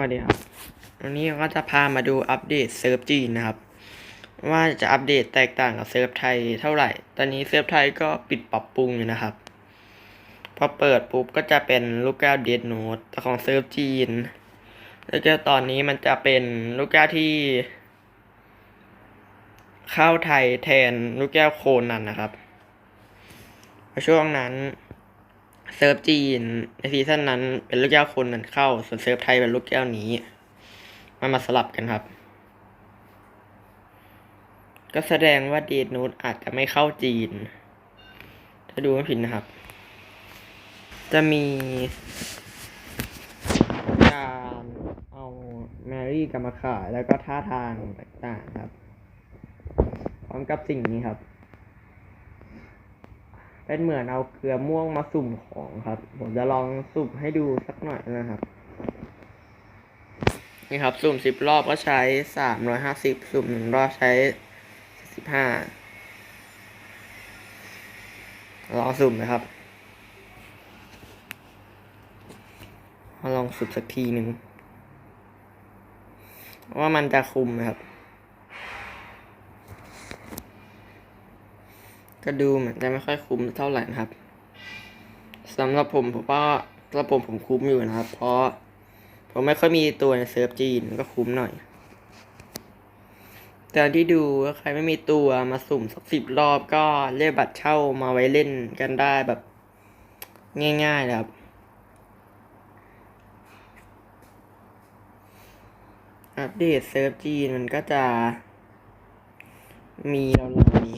วันนี้ก็จะพามาดูอัปเดตเซิร์ฟจีนนะครับ ว่าจะอัปเดตแตกต่างกับเซิร์ฟไทยเท่าไหร่ ตอนนี้เซิร์ฟไทยก็ปิดปรับปรุงอยู่นะครับ พอเปิดปุ๊บก็จะเป็นลูกแก้วเดดโนดของเซิร์ฟจีน แล้วก็ตอนนี้มันจะเป็นลูกแก้วที่ เข้าไทยแทนลูกแก้วโคนนันนะครับ ช่วงนั้น เซิร์ฟจีนในซีซั่นนั้นเป็นลูกแก้วคนนันเข้า ส่วนเซิร์ฟไทยเป็นลูกแก้วนี้ มันมาสลับกันครับ ก็แสดงว่าเดดโนดอาจจะไม่เข้าจีน ถ้าดูไม่ผิดนะครับ จะมีการเอาแมรี่กลับมาขายแล้วก็ท่าทางต่างๆครับ พร้อมกับสิ่งนี้ครับ เป็นเหมือนเอาเกลือม่วงมาสุ่มของครับ ผมจะลองสุ่มให้ดูสักหน่อยนะครับ นี่ครับสุ่มสิบรอบก็ใช้สามร้อยห้าสิบสุ่มหนึ่งรอบใช้สิบห้าลองสุ่มนะครับมาลองสุ่มสักทีหนึ่งว่ามันจะคุมไหมครับ ก็ดูเหมือนจะไม่ค่อยคุ้มเท่าไหร่นะครับสำหรับผมผมว่าสำหรับผมผมคุ้มอยู่นะครับ เพราะผมไม่ค่อยมีตัวในเซิร์ฟจีนก็คุ้มหน่อย แต่ที่ดูใครไม่มีตัวมาสุ่มสักสิบรอบก็เรียกบัตรเช่ามาไว้เล่นกันได้แบบง่ายๆนะครับอัปเดตเซิร์ฟจีนมันก็จะมีเรา